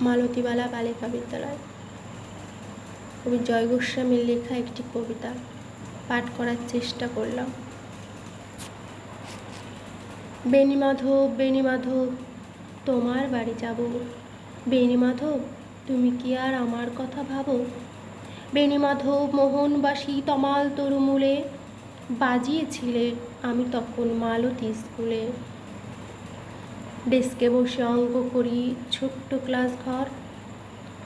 মালতীবালা বালিকা বিদ্যালয়। কবি জয় গোস্বামীর লেখা একটি কবিতা পাঠ করার চেষ্টা করলাম। বেণীমাধব বেণীমাধব তোমার বাড়ি যাব। বেণীমাধব তুমি কি আর আমার কথা ভাবো? বেণীমাধব মোহনবাসী, তমাল তরুমূলে বাজিয়েছিলে আমি তখন মালতী স্কুলে। ডেস্কে বসে অঙ্ক করি, ছোট্ট ক্লাস ঘর।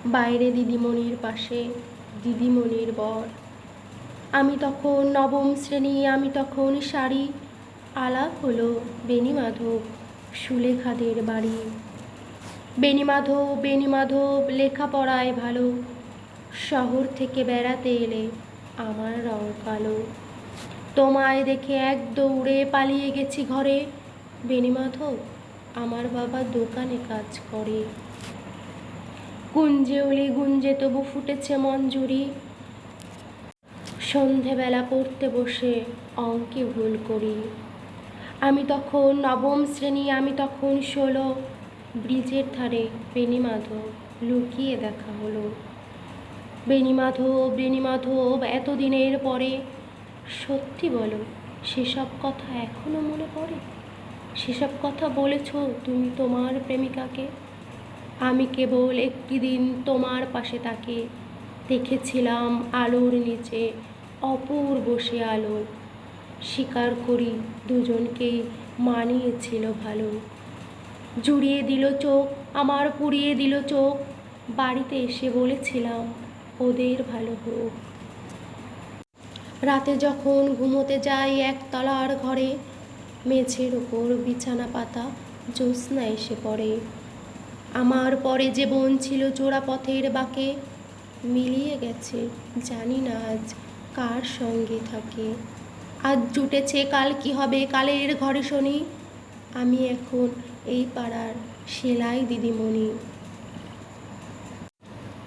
বাইরে দিদিমণির পাশে দিদিমণির বর। আমি তখন নবম শ্রেণি, আমি তখন শাড়ি আলাপ হলো বেণীমাধব সুলেখাদের বাড়ি। বেণীমাধব বেণীমাধব, লেখাপড়ায় ভালো। শহর থেকে বেড়াতে এলে আমার রং কালো। তোমায় দেখে এক দৌড়ে পালিয়ে গেছি ঘরে। বেণীমাধব আমার বাবা দোকানে কাজ করে। গুঞ্জে ওলে গুঞ্জে তবু ফুটেছে মঞ্জুরি। সন্ধেবেলা পড়তে বসে অঙ্কে ভুল করি। আমি তখন নবম শ্রেণি, আমি তখন ষোলো। ব্রিজের ধারে বেণীমাধব লুকিয়ে দেখা হলো। বেণীমাধব বেণীমাধব, এতদিনের পরে। সত্যি বলো, সেসব কথা এখনও মনে পড়ে? সেসব কথা বলেছ তুমি তোমার প্রেমিকাকে? আমি কেবল একটি দিন তোমার পাশে তাকে দেখেছিলাম আলোর নিচে, অপূর্ব সে আলো স্বীকার করি দুজনকেই মানিয়েছিল ভালো। জুড়িয়ে দিল চোখ, আমার পুড়িয়ে দিল চোখ। বাড়িতে এসে বলেছিলাম, ওদের ভালো হোক। রাতে যখন ঘুমোতে যাই একতলার ঘরে মেঝের ওপর বিছানা পাতা জ্যোৎস্না এসে পড়ে। আমার পরে যে বোন ছিল চোরা পথের বাঁকে, মিলিয়ে গেছে, জানি না আজ কার সঙ্গে থাকে। আজ জুটেছে কাল কি হবে কালের ঘরে শুনি? আমি এখন এই পাড়ার সেলাই দিদিমণি।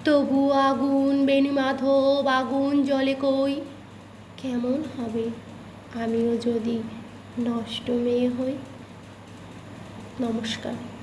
তবু আগুন, বেণীমাধব, আগুন জলে কই? কেমন হবে? আমিও যদি নষ্ট মেয়ে হই নমস্কার।